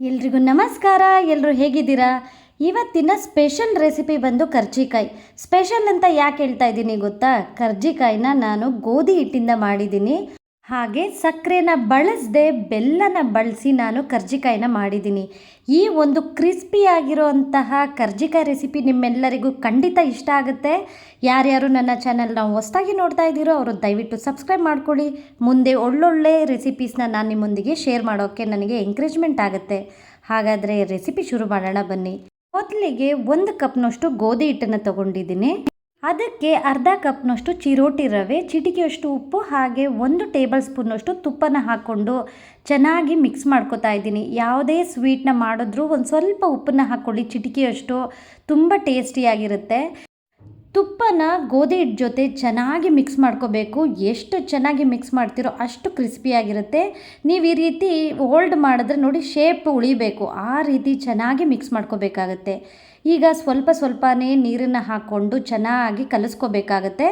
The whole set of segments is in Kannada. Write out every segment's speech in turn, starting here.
ಎಲ್ರಿಗೂ ನಮಸ್ಕಾರ ಎಲ್ಲರೂ ಹೇಗಿದ್ದೀರಾ? ಇವತ್ತಿನ ಸ್ಪೆಷಲ್ ರೆಸಿಪಿ ಬಂದು ಕರ್ಜಿಕಾಯಿ. ಸ್ಪೆಷಲ್ ಅಂತ ಯಾಕೆ ಹೇಳ್ತಾ ಇದ್ದೀನಿ ಗೊತ್ತಾ? ಕರ್ಜಿಕಾಯಿನ ನಾನು ಗೋಧಿ ಹಿಟ್ಟಿಂದ ಮಾಡಿದ್ದೀನಿ. ಹಾಗೆ ಸಕ್ಕರೆನ ಬಳಸದೆ ಬೆಲ್ಲನ ಬಳಸಿ ನಾನು ಕರ್ಜಿಕಾಯಿನ ಮಾಡಿದ್ದೀನಿ. ಈ ಒಂದು ಕ್ರಿಸ್ಪಿಯಾಗಿರುವಂತಹ ಕರ್ಜಿಕಾಯಿ ರೆಸಿಪಿ ನಿಮ್ಮೆಲ್ಲರಿಗೂ ಖಂಡಿತ ಇಷ್ಟ ಆಗುತ್ತೆ. ಯಾರ್ಯಾರು ನನ್ನ ಚಾನಲ್ನ ಹೊಸ್ದಾಗಿ ನೋಡ್ತಾ ಇದ್ದೀರೋ ಅವರು ದಯವಿಟ್ಟು ಸಬ್ಸ್ಕ್ರೈಬ್ ಮಾಡ್ಕೊಳ್ಳಿ. ಮುಂದೆ ಒಳ್ಳೊಳ್ಳೆ ರೆಸಿಪೀಸ್ನ ನಾನು ನಿಮ್ಮೊಂದಿಗೆ ಶೇರ್ ಮಾಡೋಕ್ಕೆ ನನಗೆ ಎಂಕರೇಜ್ಮೆಂಟ್ ಆಗುತ್ತೆ. ಹಾಗಾದರೆ ರೆಸಿಪಿ ಶುರು ಮಾಡೋಣ ಬನ್ನಿ. ಮೊದಲಿಗೆ ಒಂದು ಕಪ್ನಷ್ಟು ಗೋಧಿ ಹಿಟ್ಟನ್ನು ತಗೊಂಡಿದ್ದೀನಿ. ಅದಕ್ಕೆ ಅರ್ಧ ಕಪ್ನಷ್ಟು ಚಿರೋಟಿ ರವೆ, ಚಿಟಿಕೆಯಷ್ಟು ಉಪ್ಪು ಹಾಗೆ ಒಂದು ಟೇಬಲ್ ಸ್ಪೂನಷ್ಟು ತುಪ್ಪನ ಹಾಕ್ಕೊಂಡು ಚೆನ್ನಾಗಿ ಮಿಕ್ಸ್ ಮಾಡ್ಕೊತಾ ಇದ್ದೀನಿ. ಯಾವುದೇ ಸ್ವೀಟ್ನ ಮಾಡಿದ್ರೂ ಒಂದು ಸ್ವಲ್ಪ ಉಪ್ಪನ್ನ ಹಾಕ್ಕೊಳ್ಳಿ, ಚಿಟಿಕೆಯಷ್ಟು ತುಂಬ ಟೇಸ್ಟಿಯಾಗಿರುತ್ತೆ. ತುಪ್ಪನ ಗೋಧಿ ಹಿಟ್ಟು ಜೊತೆ ಚೆನ್ನಾಗಿ ಮಿಕ್ಸ್ ಮಾಡ್ಕೋಬೇಕು. ಎಷ್ಟು ಚೆನ್ನಾಗಿ ಮಿಕ್ಸ್ ಮಾಡ್ತೀರೋ ಅಷ್ಟು ಕ್ರಿಸ್ಪಿಯಾಗಿರುತ್ತೆ ನೀವು ಈ ರೀತಿ ಹೋಲ್ಡ್ ಮಾಡಿದ್ರೆ ನೋಡಿ ಶೇಪ್ ಉಳಿಬೇಕು. ಆ ರೀತಿ ಚೆನ್ನಾಗಿ ಮಿಕ್ಸ್ ಮಾಡ್ಕೋಬೇಕಾಗತ್ತೆ. ಈಗ ಸ್ವಲ್ಪ ಸ್ವಲ್ಪನೇ ನೀರನ್ನು ಹಾಕ್ಕೊಂಡು ಚೆನ್ನಾಗಿ ಕಲಿಸ್ಕೋಬೇಕಾಗತ್ತೆ.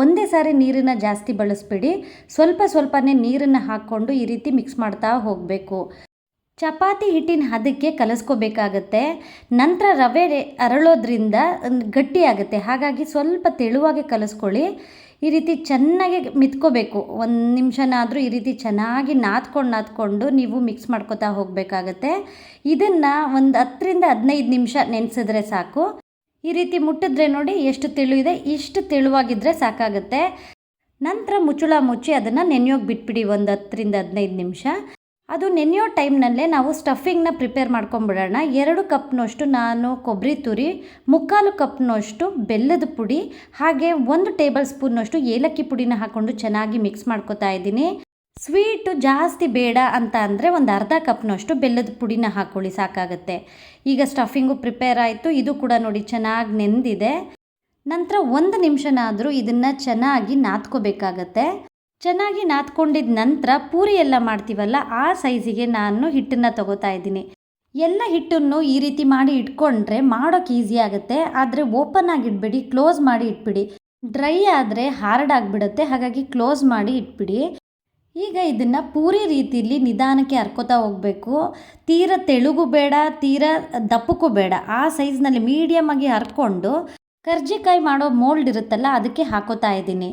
ಒಂದೇ ಸಾರಿ ನೀರನ್ನು ಜಾಸ್ತಿ ಬಳಸ್ಬೇಡಿ. ಸ್ವಲ್ಪ ಸ್ವಲ್ಪನೇ ನೀರನ್ನು ಹಾಕ್ಕೊಂಡು ಈ ರೀತಿ ಮಿಕ್ಸ್ ಮಾಡ್ತಾ ಹೋಗಬೇಕು. ಚಪಾತಿ ಹಿಟ್ಟಿನ ಹದಕ್ಕೆ ಕಲಸ್ಕೋಬೇಕಾಗತ್ತೆ. ನಂತರ ರವೆ ಅರಳೋದ್ರಿಂದ ಗಟ್ಟಿಯಾಗುತ್ತೆ. ಹಾಗಾಗಿ ಸ್ವಲ್ಪ ತೆಳುವಾಗಿ ಕಲಿಸ್ಕೊಳ್ಳಿ. ಈ ರೀತಿ ಚೆನ್ನಾಗಿ ಮಿತ್ಕೋಬೇಕು. ಒಂದು ನಿಮಿಷನಾದರೂ ಈ ರೀತಿ ಚೆನ್ನಾಗಿ ನಾದ್ಕೊಂಡು ನಾದ್ಕೊಂಡು ನೀವು ಮಿಕ್ಸ್ ಮಾಡ್ಕೋತಾ ಹೋಗಬೇಕಾಗತ್ತೆ. ಇದನ್ನು ಒಂದು ಹತ್ತರಿಂದ ಹದಿನೈದು ನಿಮಿಷ ನೆನೆಸಿದ್ರೆ ಸಾಕು. ಈ ರೀತಿ ಮುಟ್ಟಿದ್ರೆ ನೋಡಿ ಎಷ್ಟು ತೆಳು ಇದೆ, ಇಷ್ಟು ತೆಳುವಾಗಿದ್ದರೆ ಸಾಕಾಗುತ್ತೆ. ನಂತರ ಮುಚ್ಚುಳ ಮುಚ್ಚಿ ಅದನ್ನು ನೆನೆಯೋಗಿ ಬಿಟ್ಬಿಡಿ ಒಂದು ಹತ್ತರಿಂದ ಹದಿನೈದು ನಿಮಿಷ. ಅದು ನೆನೆಯೋ ಟೈಮ್ನಲ್ಲೇ ನಾವು ಸ್ಟಫಿಂಗ್ನ ಪ್ರಿಪೇರ್ ಮಾಡ್ಕೊಂಬಿಡೋಣ. ಎರಡು ಕಪ್ನಷ್ಟು ನಾನು ಕೊಬ್ಬರಿ ತುರಿ, ಮುಕ್ಕಾಲು ಕಪ್ನಷ್ಟು ಬೆಲ್ಲದ ಪುಡಿ, ಹಾಗೆ ಒಂದು ಟೇಬಲ್ ಸ್ಪೂನ್ನಷ್ಟು ಏಲಕ್ಕಿ ಪುಡಿನ ಹಾಕ್ಕೊಂಡು ಚೆನ್ನಾಗಿ ಮಿಕ್ಸ್ ಮಾಡ್ಕೊತಾ ಇದ್ದೀನಿ. ಸ್ವೀಟು ಜಾಸ್ತಿ ಬೇಡ ಅಂತ ಅಂದರೆ ಒಂದು ಅರ್ಧ ಕಪ್ನಷ್ಟು ಬೆಲ್ಲದ ಪುಡಿನ ಹಾಕ್ಕೊಳ್ಳಿ ಸಾಕಾಗುತ್ತೆ. ಈಗ ಸ್ಟಫಿಂಗು ಪ್ರಿಪೇರ್ ಆಯಿತು, ಇದು ಕೂಡ ನೋಡಿ ಚೆನ್ನಾಗಿ ನೆಂದಿದೆ. ನಂತರ ಒಂದು ನಿಮಿಷನಾದರೂ ಇದನ್ನು ಚೆನ್ನಾಗಿ ನಾದ್ಕೋಬೇಕಾಗತ್ತೆ ಚೆನ್ನಾಗಿ ನಾದ್ಕೊಂಡಿದ್ದ ನಂತರ ಪೂರಿ ಎಲ್ಲ ಮಾಡ್ತೀವಲ್ಲ, ಆ ಸೈಜಿಗೆ ನಾನು ಹಿಟ್ಟನ್ನು ತಗೋತಾ ಇದ್ದೀನಿ. ಎಲ್ಲ ಹಿಟ್ಟನ್ನು ಈ ರೀತಿ ಮಾಡಿ ಇಟ್ಕೊಂಡ್ರೆ ಮಾಡೋಕ್ಕೆ ಈಸಿ ಆಗುತ್ತೆ. ಆದರೆ ಓಪನ್ ಆಗಿ ಇಟ್ಬಿಡಿ, ಕ್ಲೋಸ್ ಮಾಡಿ ಇಟ್ಬಿಡಿ. ಡ್ರೈ ಆದರೆ ಹಾರ್ಡ್ ಆಗಿಬಿಡುತ್ತೆ, ಹಾಗಾಗಿ ಕ್ಲೋಸ್ ಮಾಡಿ ಇಟ್ಬಿಡಿ. ಈಗ ಇದನ್ನು ಪೂರಿ ರೀತಿಯಲ್ಲಿ ನಿಧಾನಕ್ಕೆ ಹರ್ಕೋತಾ ಹೋಗಬೇಕು. ತೀರ ತೆಳುಗು ಬೇಡ, ತೀರ ದಪ್ಪಕ್ಕೂ ಬೇಡ. ಆ ಸೈಜ್ನಲ್ಲಿ ಮೀಡಿಯಮ್ ಆಗಿ ಹರ್ಕೊಂಡು ಕರ್ಜಿಕಾಯಿ ಮಾಡೋ ಮೋಲ್ಡ್ ಇರುತ್ತಲ್ಲ, ಅದಕ್ಕೆ ಹಾಕೋತಾ ಇದ್ದೀನಿ.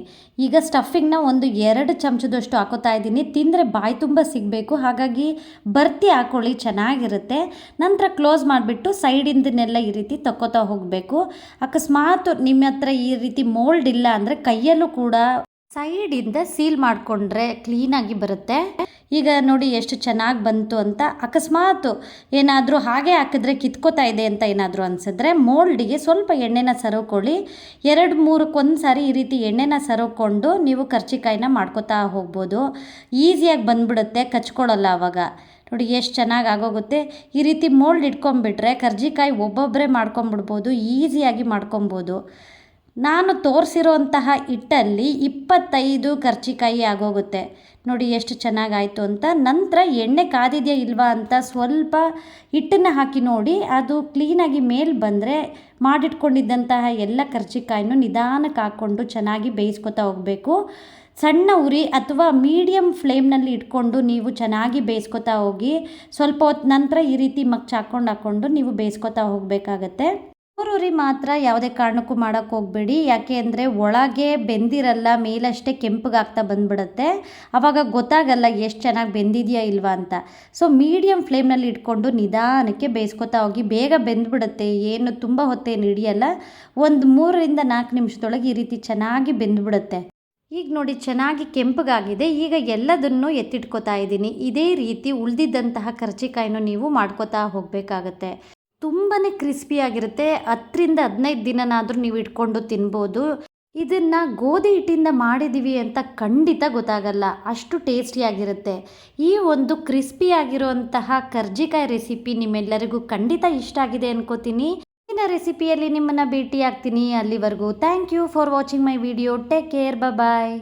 ಈಗ ಸ್ಟಫಿಂಗ್ನ ಒಂದು ಎರಡು ಚಮಚದಷ್ಟು ಹಾಕೋತಾ ಇದ್ದೀನಿ. ತಿಂದರೆ ಬಾಯಿ ತುಂಬ ಸಿಗಬೇಕು, ಹಾಗಾಗಿ ಬರ್ತಿ ಹಾಕೊಳ್ಳಿ, ಚೆನ್ನಾಗಿರುತ್ತೆ. ನಂತರ ಕ್ಲೋಸ್ ಮಾಡಿಬಿಟ್ಟು ಸೈಡಿಂದನೆಲ್ಲ ಈ ರೀತಿ ತಕ್ಕೋತಾ ಹೋಗಬೇಕು. ಅಕಸ್ಮಾತ್ ನಿಮ್ಮ ಹತ್ರ ಈ ರೀತಿ ಮೋಲ್ಡ್ ಇಲ್ಲ ಅಂದರೆ ಕೈಯಲ್ಲೂ ಕೂಡ ಸೈಡಿಂದ ಸೀಲ್ ಮಾಡಿಕೊಂಡ್ರೆ ಕ್ಲೀನಾಗಿ ಬರುತ್ತೆ. ಈಗ ನೋಡಿ ಎಷ್ಟು ಚೆನ್ನಾಗಿ ಬಂತು ಅಂತ. ಅಕಸ್ಮಾತ್ ಏನಾದರೂ ಹಾಗೆ ಹಾಕಿದ್ರೆ ಕಿತ್ಕೋತಾ ಇದೆ ಅಂತ ಏನಾದರೂ ಅನಿಸಿದ್ರೆ ಮೋಲ್ಡಿಗೆ ಸ್ವಲ್ಪ ಎಣ್ಣೆನ ಸರೋಕೊಳ್ಳಿ. ಎರಡು ಮೂರಕ್ಕೊಂದು ಸಾರಿ ಈ ರೀತಿ ಎಣ್ಣೆನ ಸರೋಕೊಂಡು ನೀವು ಕರ್ಚಿಕಾಯಿನ ಮಾಡ್ಕೋತಾ ಹೋಗ್ಬೋದು. ಈಸಿಯಾಗಿ ಬಂದ್ಬಿಡುತ್ತೆ, ಕಚ್ಕೊಳ್ಳಲ್ಲ ಆವಾಗ ನೋಡಿ ಎಷ್ಟು ಚೆನ್ನಾಗಿ ಆಗೋಗುತ್ತೆ. ಈ ರೀತಿ ಮೋಲ್ಡ್ ಇಟ್ಕೊಂಬಿಟ್ರೆ ಕರ್ಜಿಕಾಯಿ ಒಬ್ಬೊಬ್ಬರೇ ಮಾಡ್ಕೊಂಬಿಡ್ಬೋದು ಈಸಿಯಾಗಿ ಮಾಡ್ಕೊಬೋದು. ನಾನು ತೋರಿಸಿರೋಂತಹ ಹಿಟ್ಟಲ್ಲಿ ಇಪ್ಪತ್ತೈದು ಕರ್ಚಿಕಾಯಿ ಆಗೋಗುತ್ತೆ. ನೋಡಿ ಎಷ್ಟು ಚೆನ್ನಾಗಾಯಿತು ಅಂತ. ನಂತರ ಎಣ್ಣೆ ಕಾದಿದೆಯಾ ಇಲ್ವಾ ಅಂತ ಸ್ವಲ್ಪ ಹಿಟ್ಟನ್ನು ಹಾಕಿ ನೋಡಿ. ಅದು ಕ್ಲೀನಾಗಿ ಮೇಲೆ ಬಂದರೆ ಮಾಡಿಟ್ಕೊಂಡಿದ್ದಂತಹ ಎಲ್ಲ ಕರ್ಚಿಕಾಯಿನೂ ನಿಧಾನಕ್ಕೆ ಹಾಕ್ಕೊಂಡು ಚೆನ್ನಾಗಿ ಬೇಯಿಸ್ಕೊತಾ ಹೋಗಬೇಕು. ಸಣ್ಣ ಉರಿ ಅಥವಾ ಮೀಡಿಯಮ್ ಫ್ಲೇಮ್ನಲ್ಲಿ ಇಟ್ಕೊಂಡು ನೀವು ಚೆನ್ನಾಗಿ ಬೇಯಿಸ್ಕೊತಾ ಹೋಗಿ. ಸ್ವಲ್ಪ ಹೊತ್ತು ನಂತರ ಈ ರೀತಿ ಮಗ್ಚ್ ಹಾಕ್ಕೊಂಡು ಹಾಕ್ಕೊಂಡು ನೀವು ಬೇಯಿಸ್ಕೊತಾ ಹೋಗಬೇಕಾಗತ್ತೆ. ಉರಿ ಮಾತ್ರ ಯಾವುದೇ ಕಾರಣಕ್ಕೂ ಮಾಡೋಕ್ಕೆ ಹೋಗಬೇಡಿ. ಯಾಕೆ ಅಂದರೆ ಒಳಗೆ ಬೆಂದಿರಲ್ಲ, ಮೇಲಷ್ಟೇ ಕೆಂಪಗಾಗ್ತಾ ಬಂದ್ಬಿಡುತ್ತೆ. ಆವಾಗ ಗೊತ್ತಾಗಲ್ಲ ಎಷ್ಟು ಚೆನ್ನಾಗಿ ಬೆಂದಿದೆಯಾ ಇಲ್ವಾ ಅಂತ. ಸೊ ಮೀಡಿಯಮ್ ಫ್ಲೇಮ್ನಲ್ಲಿ ಇಟ್ಕೊಂಡು ನಿಧಾನಕ್ಕೆ ಬೇಯಿಸ್ಕೊತಾ ಹೋಗಿ, ಬೇಗ ಬೆಂದ್ಬಿಡುತ್ತೆ. ಏನು ತುಂಬ ಹೊತ್ತೇನು ಹಿಡಿಯಲ್ಲ. ಒಂದು ಮೂರರಿಂದ ನಾಲ್ಕು ನಿಮಿಷದೊಳಗೆ ಈ ರೀತಿ ಚೆನ್ನಾಗಿ ಬೆಂದ್ಬಿಡುತ್ತೆ. ಈಗ ನೋಡಿ, ಚೆನ್ನಾಗಿ ಕೆಂಪಗಾಗಿದೆ. ಈಗ ಎಲ್ಲದನ್ನು ಎತ್ತಿಟ್ಕೋತಾ ಇದ್ದೀನಿ. ಇದೇ ರೀತಿ ಉಳಿದಿದ್ದಂತಹ ಖರ್ಚಿಕಾಯಿನೂ ನೀವು ಮಾಡ್ಕೋತಾ ಹೋಗಬೇಕಾಗತ್ತೆ. ತುಂಬಾ ಕ್ರಿಸ್ಪಿಯಾಗಿರುತ್ತೆ ಹತ್ತರಿಂದ ಹದಿನೈದು ದಿನನಾದರೂ ನೀವು ಇಟ್ಕೊಂಡು ತಿನ್ಬೋದು. ಇದನ್ನು ಗೋಧಿ ಹಿಟ್ಟಿಂದ ಮಾಡಿದ್ದೀವಿ ಅಂತ ಖಂಡಿತ ಗೊತ್ತಾಗಲ್ಲ. ಅಷ್ಟು ಟೇಸ್ಟಿಯಾಗಿರುತ್ತೆ ಈ ಒಂದು ಕ್ರಿಸ್ಪಿಯಾಗಿರುವಂತಹ ಕರ್ಜಿಕಾಯಿ ರೆಸಿಪಿ ನಿಮ್ಮೆಲ್ಲರಿಗೂ ಖಂಡಿತ ಇಷ್ಟ ಆಗಿದೆ ಅನ್ಕೋತೀನಿ. ಇನ್ನ ರೆಸಿಪಿಯಲ್ಲಿ ನಿಮ್ಮನ್ನು ಭೇಟಿ ಆಗ್ತೀನಿ ಅಲ್ಲಿವರೆಗೂ. Thank you for watching my video take care bye